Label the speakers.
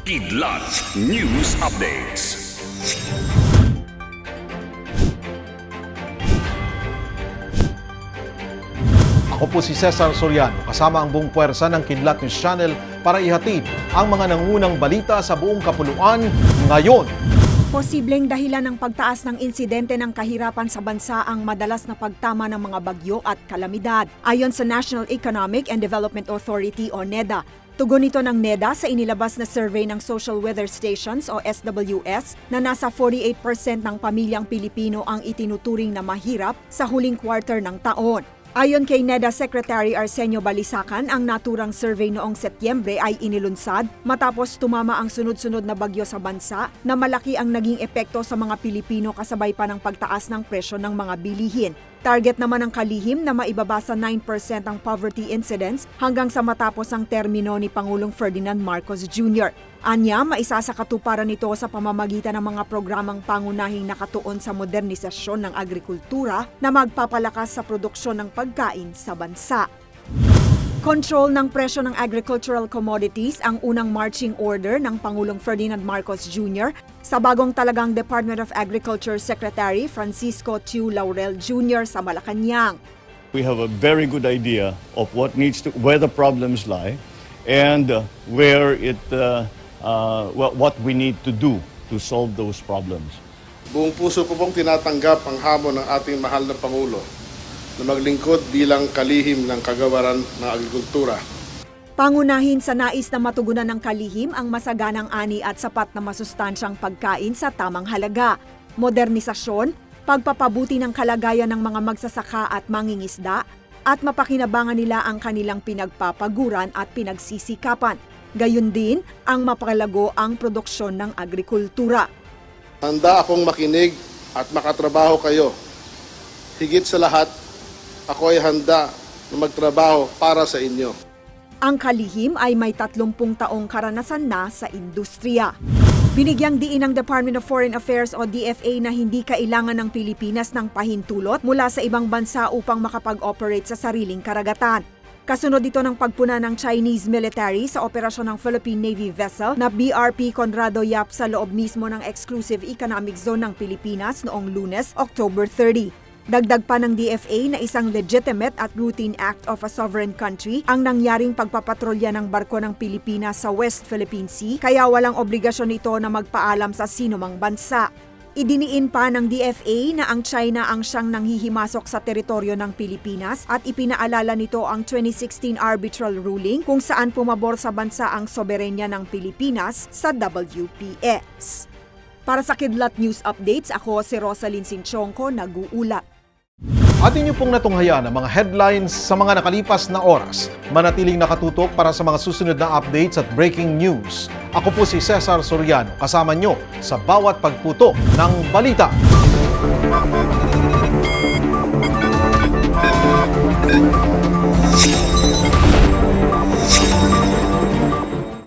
Speaker 1: Kidlat News Updates.
Speaker 2: Ako po si Cesar Soriano, kasama ang buong puwersa ng Kidlat News Channel para ihatid ang mga nangunang balita sa buong kapuluan ngayon.
Speaker 3: Posibleng dahilan ng pagtaas ng insidente ng kahirapan sa bansa ang madalas na pagtama ng mga bagyo at kalamidad. Ayon sa National Economic and Development Authority o NEDA, tugon ito ng NEDA sa inilabas na survey ng Social Weather Stations o SWS na nasa 48% ng pamilyang Pilipino ang itinuturing na mahirap sa huling quarter ng taon. Ayon kay NEDA Secretary Arsenio Balisacan, ang naturang survey noong Setyembre ay inilunsad matapos tumama ang sunod-sunod na bagyo sa bansa na malaki ang naging epekto sa mga Pilipino kasabay pa ng pagtaas ng presyo ng mga bilihin. Target naman ng kalihim na maibaba sa 9% ang poverty incidence hanggang sa matapos ang termino ni Pangulong Ferdinand Marcos Jr. Anya, maisa sa katuparan nito sa pamamagitan ng mga programang pangunahing nakatuon sa modernisasyon ng agrikultura na magpapalakas sa produksyon ng pagkain sa bansa. Control ng presyo ng agricultural commodities ang unang marching order ng Pangulong Ferdinand Marcos Jr. sa bagong talagang Department of Agriculture Secretary Francisco Tiu Laurel Jr. sa Malacanang.
Speaker 4: We have a very good idea of what needs to, where the problems lie, and uh, where it, uh, uh, what what we need to do to solve those problems.
Speaker 5: Buong puso ko pong tinatanggap ang hamon ng ating mahal na Pangulo na maglingkod bilang kalihim ng kagawaran ng agrikultura.
Speaker 3: Pangunahin sa nais na matugunan ng kalihim ang masaganang ani at sapat na masustansyang pagkain sa tamang halaga, modernisasyon, pagpapabuti ng kalagayan ng mga magsasaka at mangingisda, at mapakinabangan nila ang kanilang pinagpapaguran at pinagsisikapan. Gayun din ang mapalago ang produksyon ng agrikultura.
Speaker 5: Handa akong makinig at makatrabaho kayo. Higit sa lahat, ako ay handa na magtrabaho para sa inyo.
Speaker 3: Ang kalihim ay may 30 taong karanasan na sa industriya. Binigyang diin ng Department of Foreign Affairs o DFA na hindi kailangan ng Pilipinas ng pahintulot mula sa ibang bansa upang makapag-operate sa sariling karagatan. Kasunod ito ng pagpuna ng Chinese military sa operasyon ng Philippine Navy vessel na BRP Conrado Yap sa loob mismo ng Exclusive Economic Zone ng Pilipinas noong lunes, October 30. Dagdag pa ng DFA na isang legitimate at routine act of a sovereign country ang nangyaring pagpapatrolya ng barko ng Pilipinas sa West Philippine Sea kaya walang obligasyon ito na magpaalam sa sinumang bansa. Idiniin pa ng DFA na ang China ang siyang nanghihimasok sa teritoryo ng Pilipinas at ipinaalala nito ang 2016 arbitral ruling kung saan pumabor sa bansa ang soberenya ng Pilipinas sa WPS. Para sa Kidlat News Updates, ako si Rosalyn Sinchonko, nag-uulat.
Speaker 2: At inyo pong natunghayan ang mga headlines sa mga nakalipas na oras. Manatiling nakatutok para sa mga susunod na updates at breaking news. Ako po si Cesar Soriano, kasama nyo sa bawat pagputo ng balita.